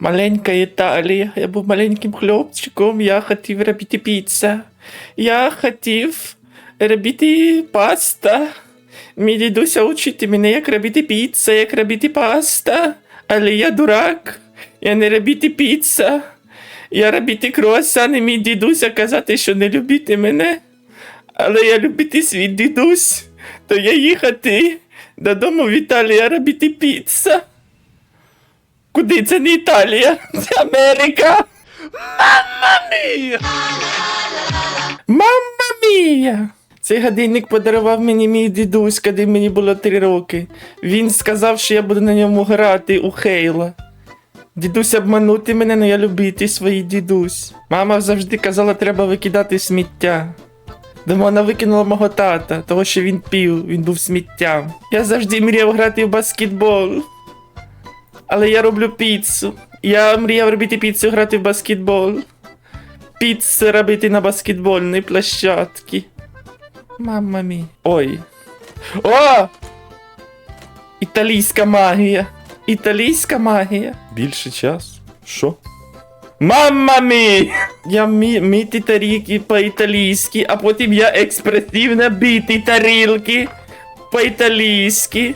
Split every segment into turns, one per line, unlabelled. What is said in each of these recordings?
Маленька Італія. Я був маленьким хлопчиком, я хотів робити піца. Я хотів робити паста. Мій дідуся учить мене, як робити піца, як робити паста. Але я дурак. Я не робити піца. Я робити круасани, мій дідуся казати, що не любити мене. Але я любити свій дідусь. То я їхати додому в Італію робити піца. Куди це не Італія? Це Америка. Мамма мія! Мамма мія! Цей годинник подарував мені мій дідусь, коли мені було три роки. Він сказав, що я буду на ньому грати у Хейла. Дідусь обманути мене, але я любити свій дідусь. Мама завжди казала, треба викидати сміття. Дома вона викинула мого тата, того що він пів, він був сміттям. Я завжди мріяв грати в баскетбол. Але я роблю піцу. Я мріяв робити піцу, грати в баскетбол. Піцу робити на баскетбольній площадці. Мамма мі. Ой. О! Італійська магія. Італійська магія. Більше час? Що? Мамма мі! Я мі, мити тарілки по-італійськи, а потім я експресивно бити тарілки по-італійськи.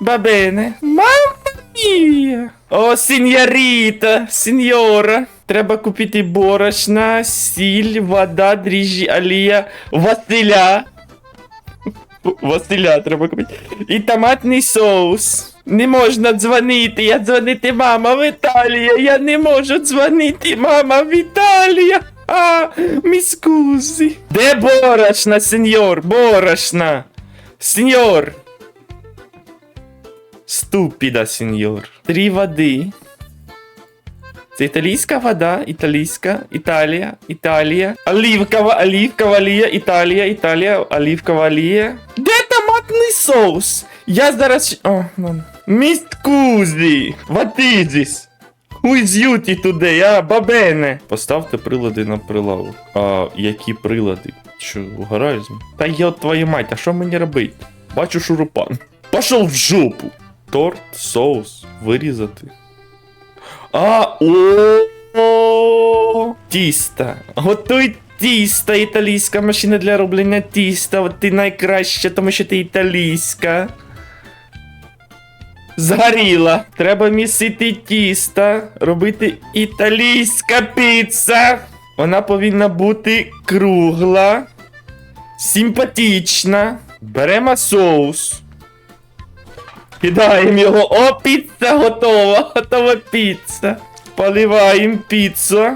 Бабене. Мамма мія! О, сеньоріта, сеньора. Треба купити борошна, сіль, вода, дріжджі, олія, Василя. Василя треба купити. І томатний соус. Не можна дзвонити. Я дзвонити мама в. Я не можу дзвонити мама в. А, міскузі. Де борошна, сеньор? Борошна. Сеньор. Ступіда, сеньор. Три води. Це італійська вода, італійська, Італія, Італія. Олівкова, олівкова олія, Італія, Італія, олівкова олія. Де томатний соус? Я зараз... О, ладно. Місткузі! What is this? Who is duty today, а, бабене? Поставте прилади на прилавок. А які прилади? Що, угораєш? Та от твою мать, а що мені робити? Бачу шурупан. Пошов в жопу. Торт, соус, вирізати. А, о, тіста. Готуй тіста, італійська машина для роблення тіста. От ти найкраща, тому що ти італійська. Згоріла. Треба місити тіста, робити італійська піца. Вона повинна бути кругла, симпатична. Беремо соус. Кидаємо його. О, піца готова! Готова піца. Поливаємо піцу.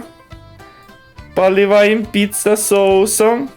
Поливаємо піца соусом.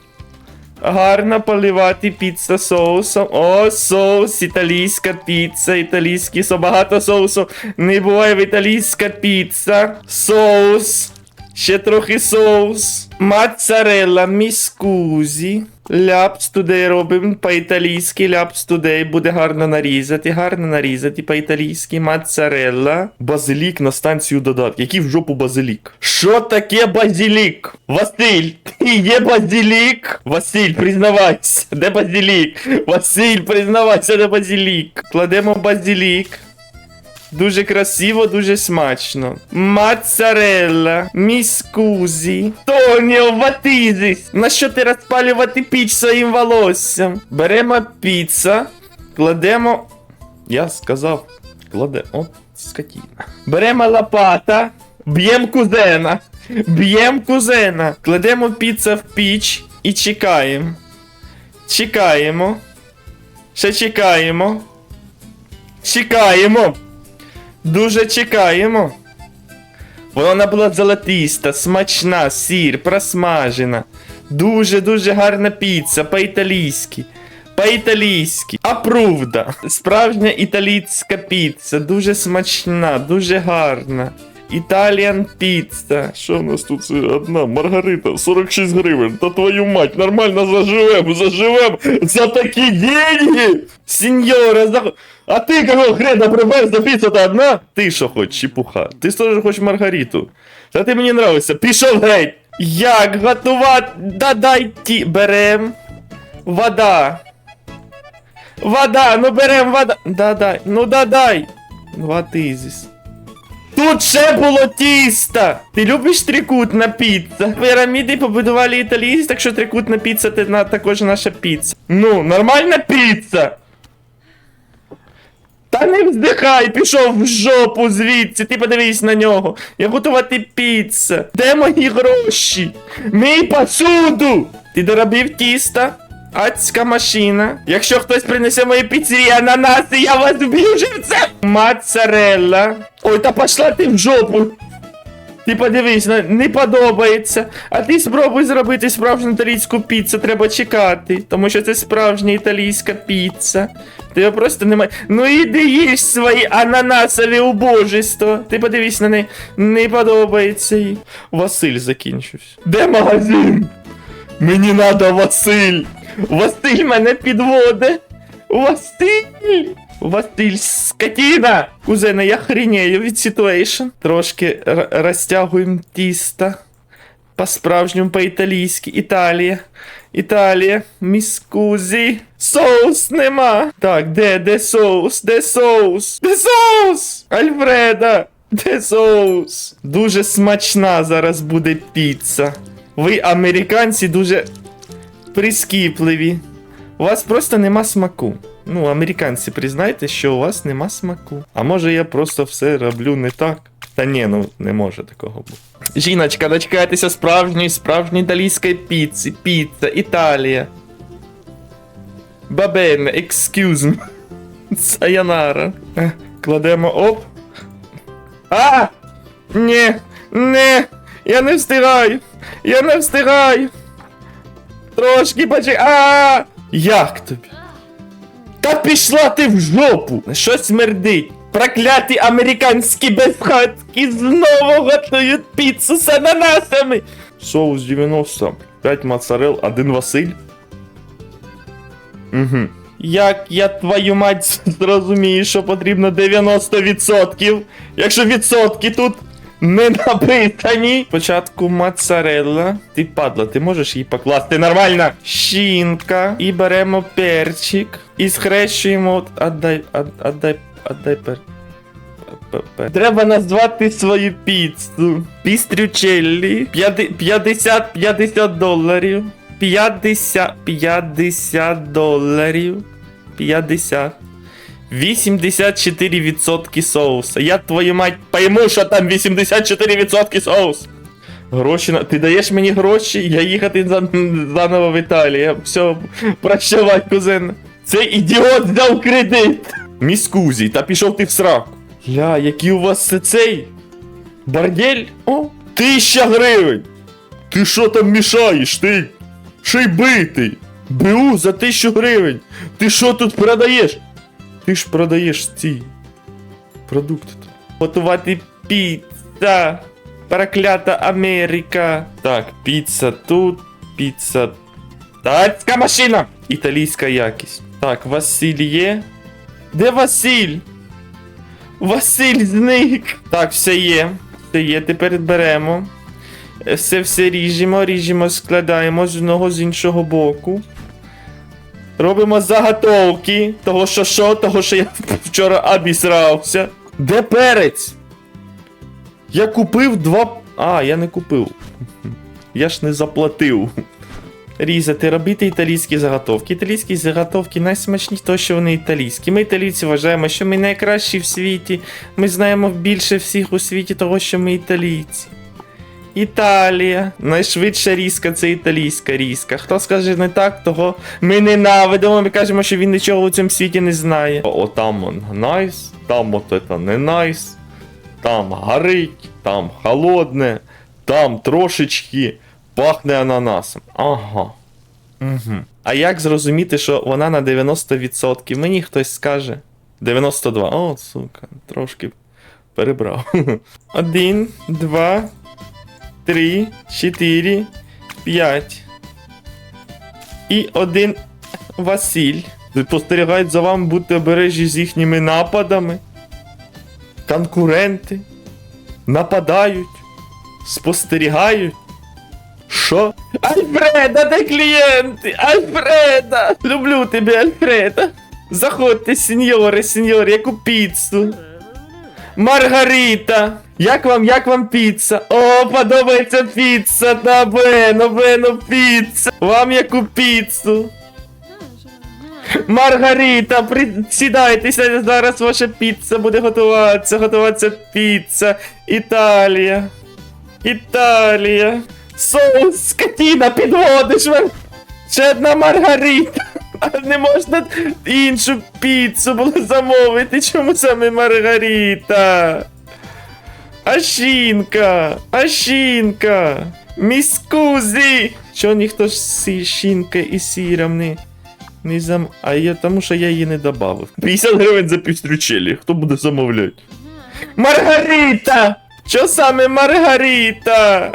Гарно поливати піца соусом. О, соус, італійська піца, італійський соус. Багато соусу не буває в італійська піца. Соус. Ще трохи соус. Моцарелла, міскузі. Ляпс тудей робимо по-італійськи. Ляпс тудей буде гарно нарізати. Гарно нарізати по-італійськи. Моцарелла. Базилік на станцію додатки. Який в жопу базилік? Що таке базилік? Василь, є базилік? Василь, признавайся, де базилік? Василь, признавайся, де базилік. Кладемо базилік. Дуже красиво, дуже смачно. Моцарелла, міскузі. Тоніо, ватизис. На що ти розпалювати піч своїм волоссям? Беремо піца, кладемо. Я сказав, кладе. От скотіна. Беремо лопата, б'ємо кузена. Б'ємо кузена. Кладемо піца в піч і чекаємо. Чекаємо. Ще чекаємо. Чекаємо. Дуже чекаємо. Вона була золотиста, смачна, сір, просмажена. Дуже-дуже гарна піца по-італійськи. По-італійськи. Апрувда. Справжня італійська піца. Дуже смачна, дуже гарна. Італіан піца. Що в нас тут це одна? Маргарита, 46 гривень. Та твою мать, нормально заживем, заживем за такі деньги. Сеньора, за... А ти кого хрена прибав за піцу та одна? Ти що хочеш, чепуха? Ти теж хочеш Маргариту. Та ти мені нравишся. Пішов геть. Як готувати? Да дай ті. Берем. Вода. Вода, ну берем вода. Да дай. Ну да дай. А зіс. Тут ще було тісто! Ти любиш трикутна піца? Піраміди побудували італійці, так що трикутна піца це також наша піца. Ну, нормальна піца! Та не вздихай, пішов в жопу звідси, ти подивись на нього. Я готувати піца. Де мої гроші? Мій посуду! Ти доробив тіста? Адська машина. Якщо хтось принесе мої піцерії ананаси, я вас вб'ю живцем! Моцарелла. Ой, та пошла ти в жопу. Ти подивись, не подобається. А ти спробуй зробити справжню італійську піцу, треба чекати, тому що це справжня італійська піца. Тебе просто немає. Ну іди їж свої ананасові убожества. Ти подивись на неї. Не подобається їй. Василь закінчився. Де магазин? Мені надо Василь. Василь мене підводе. Василь! Василь, скотина! Кузена, я хрінею від ситуейшн. Трошки розтягуємо тісто. По-справжньому, по-італійськи. Італія. Італія. Міскузі. Соус нема. Так, де, де соус? Де соус? Де соус? Альфреда! Де соус? Дуже смачна зараз буде піца. Ви, американці, дуже прискіпливі. У вас просто нема смаку. Ну, американці, признайте, що у вас нема смаку. А може я просто все роблю не так? Та ні, ну не може такого бути. Жіночка, дочекайтеся справжньої, справжньої італійської піци. Піца, Італія. Бабене, excuse me. Е, Кладемо оп. А! Ні, не, я не встигаю. Я не встигаю. Трошки почекай. А! Як тобі? Та пішла ти в жопу! Що смердить? Прокляті американські безхатки знову готують піцу з ананасами. Соус 90, 5 моцарел, 1 Василь. Угу. Як я твою мать зрозумію, що потрібно 90%, якщо відсотки тут не написані. Спочатку моцарелла. Ти падла, ти можеш її покласти нормально. Шинка. І беремо перчик. І схрещуємо. Отдай, от- отдай, отдай пер. Треба назвати свою піцу. Пістрючеллі. 50 50 доларів. 50 50 доларів. 50. 84% соуса. Я твою мать пойму, що там 84% соус. Гроші на. Ти даєш мені гроші, я їхати за... заново в Італію. Все, прощавай, кузен. Цей ідіот взяв кредит. Міскузі, та пішов ти в сраку. Ля, який у вас цей? Бордель? О, тисяча гривень. Ти що там мішаєш, ти? Ще й битий. БУ за тисячу гривень. Ти що тут продаєш? Ти ж продаєш ці продукти. Готувати піца. Проклята Америка. Так, піца тут, піца. Тацька машина! Італійська якість. Так, Василь є. Де Василь? Василь зник. Так, все є. Все є, тепер беремо. Е, Все все ріжемо, ріжемо, складаємо з одного з іншого боку. Робимо заготовки. Того що що, того що я вчора обісрався. Де перець? Я купив два. А, я не купив. Я ж не заплатив. Різати, робити італійські заготовки. Італійські заготовки найсмачніші, тому що вони італійські. Ми італійці вважаємо, що ми найкращі в світі. Ми знаємо більше всіх у світі, того, що ми італійці. Італія. Найшвидша різка це італійська різка. Хто скаже не так, того ми ненавидимо. Ми кажемо, що він нічого у цьому світі не знає. О, там он найс, там от це не найс, там горить, там холодне, там трошечки пахне ананасом. Ага. Угу. А як зрозуміти, що вона на 90%? Мені хтось скаже. 92. О, сука, трошки перебрав. Один, два, три, чотири, п'ять. І один Василь. Спостерігають за вами, будьте обережні з їхніми нападами. Конкуренти нападають, спостерігають. Що? Альфреда, де клієнти? Альфреда! Люблю тебе, Альфреда. Заходьте, сеньори, сеньори, яку піцу. Маргарита! Як вам, як вам піца? О, подобається піца, та бено, бено, піца. Вам яку піцу? Маргарита, при... сідайтеся, зараз ваша піца буде готуватися, готуватися піца. Італія. Італія. Соус, скотіна, підводиш мене. Ще одна Маргарита. Не можна іншу піцу було замовити. Чому саме Маргарита? А жінка, а жінка, міскузі. Чого ніхто ж сі жінка і сіром не, не зам... А я, тому що я її не добавив. 50 гривень за півстрючелі, хто буде замовляти? Маргарита! Що саме Маргарита?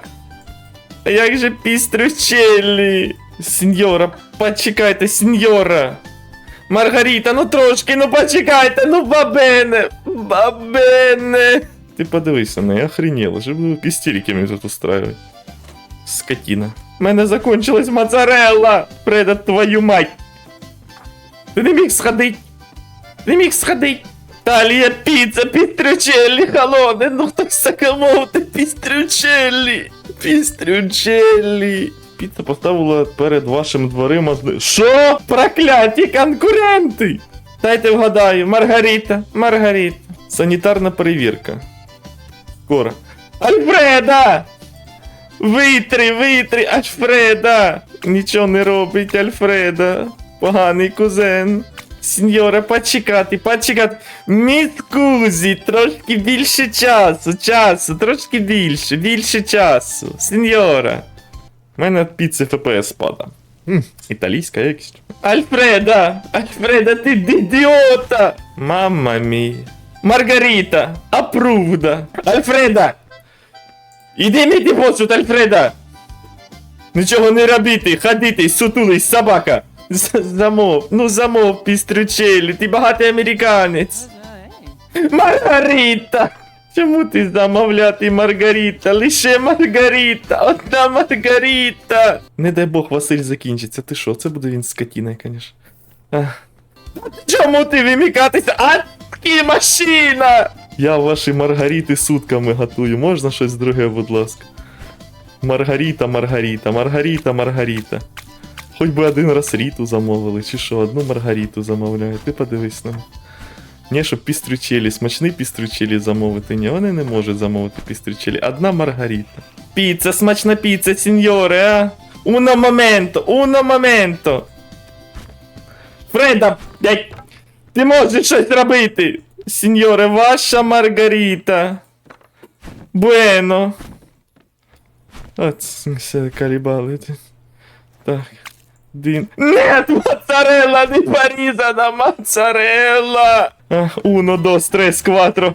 А як же пістрючелі? Сеньора, почекайте, сеньора. Маргарита, ну трошки, ну почекайте, ну бабене, бабене. Ти подивися на неї, охренела, же буду істерики тут устраивать. Скотина. У мене закончилась моцарелла, преда твою мать. Ти не міг сходить. Не міг сходить. Талія піца, пістрючелі, холоне, ну хтось закамовте, пістрючелі, пістрючелі. Піца поставила перед вашими дверима. Що? Прокляті конкуренти! Дайте вгадаю, Маргарита, Маргарита. Санітарна перевірка. Скоро. Альфреда! Витри, витри, Альфреда! Нічого не робить, Альфреда. Поганий кузен. Сеньора, почекати, почекати. Міскузі, трошки більше часу, часу, трошки більше, більше часу. Сеньора. У мене від піци ФПС спада. Італійська якість. Альфреда! Альфреда, ти ідіота! Мамма мія. Маргарита! Апрувда! Альфреда! Іди мити посуд, Альфреда! Нічого не робити, ходити, сутулись, собака! Замов, ну замов, пістрючелі, ти багатий американець! Маргарита! Чому ти замовляти Маргарита? Лише Маргарита! Одна Маргарита! Не дай Бог Василь закінчиться. Ти що? Це буде він конечно. Ах. Чому ти вимикатися? А кі машина! Я ваші Маргарити сутками готую. Можна щось друге, будь ласка. Маргарита, Маргарита, Маргарита, Маргарита. Хоч би один раз Ріту замовили, чи що, одну Маргариту замовляють. Ти подивись на. мене. Ні, щоб пістрючелі, смачний пістрючелі замовити. Ні, вони не можуть замовити пістрючелі. Одна Маргарита. Піца, смачна піца, сеньоре, а? Уно моменто, уно моменто. Фреда, блядь, ти можеш щось робити. Сеньоре, ваша Маргарита. Буено. От, все калібали. Так. Дин. Нет, моцарелла не порізана, моцарелла! Уно, дос, трес, кватро.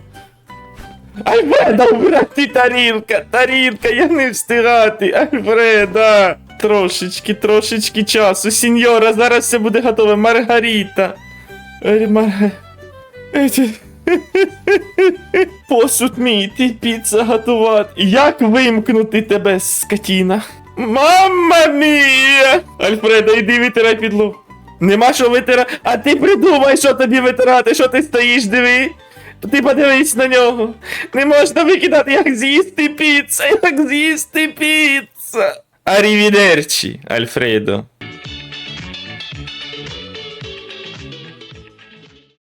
Альфреда, убрати тарілка, тарілка, я не встигати, Альфреда. Трошечки, трошечки часу, сеньора, зараз все буде готове, Маргарита. Посуд мій, піца готувати. Як вимкнути тебе, скотіна? Мамма мія! Альфредо, іди витирай підлогу. Нема що витирати. А ти придумай, що тобі витирати, що ти стоїш, диви. Ти подивись на нього. Не можна викидати, як з'їсти піца, як з'їсти піца. Арівідерчі, Альфредо.